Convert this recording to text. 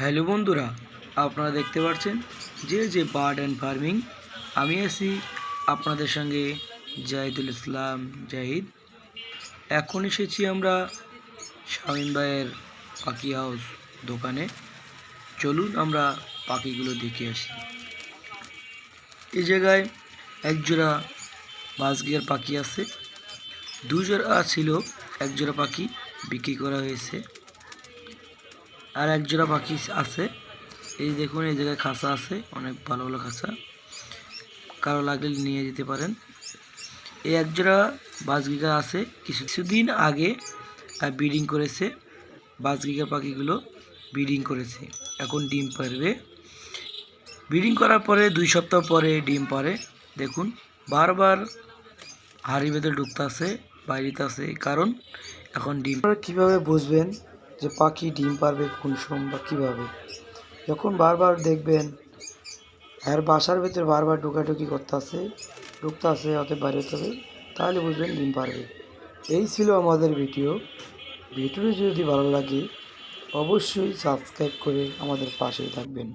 Hello বন্ধুরা, আপনারা দেখতে পাচ্ছেন যে যে বার্ড অ্যান্ড ফার্মিং, আমি আছি আপনাদের সঙ্গে জাহিদুল ইসলাম জাহিদ। এখন এসেছি আমরা শামীম ভাইয়ের পাখি হাউস দোকানে। চলুন আমরা পাখিগুলো দেখে আসি। এই জায়গায় একজোড়া বাজগিয়ার পাখি আছে, দুজোড়া ছিল, একজোড়া পাখি বিক্রি করা হয়েছে। আর এক জোড়া পাখি আছে। এই দেখুন, এই জায়গায় খাঁচা আছে, অনেক ভালো ভালো খাঁচা। কারও লাগলে নিয়ে যেতে পারেন। এই এক জোড়া বাজগিকা আছে। কিছু কিছুদিন আগে ব্রিডিং করেছে। বাজগিকা পাখিগুলো ব্রিডিং করেছে। এখন ডিম পারবে। ব্রিডিং করার পরে, দুই সপ্তাহ পরে ডিম পারে। দেখুন, বারবার হাড়ি বেঁধে ঢুকতে আছে, বাইরেতে আছে। কারণ, এখন ডিম কীভাবে বুঝবেন যে পাখি ডিম পারবে কোন সময় বা কীভাবে? যখন বারবার দেখবেন এর বাসার ভেতর বারবার ঢোকাঢুকি করতে আছে ঢুকতে আছে অত বাইরে হতে হবে, তাহলে বুঝবেন ডিম পারবে। এই ছিল আমাদের ভিডিও। ভিডিওটি যদি ভালো লাগে, অবশ্যই সাবস্ক্রাইব করে আমাদের পাশে থাকবেন।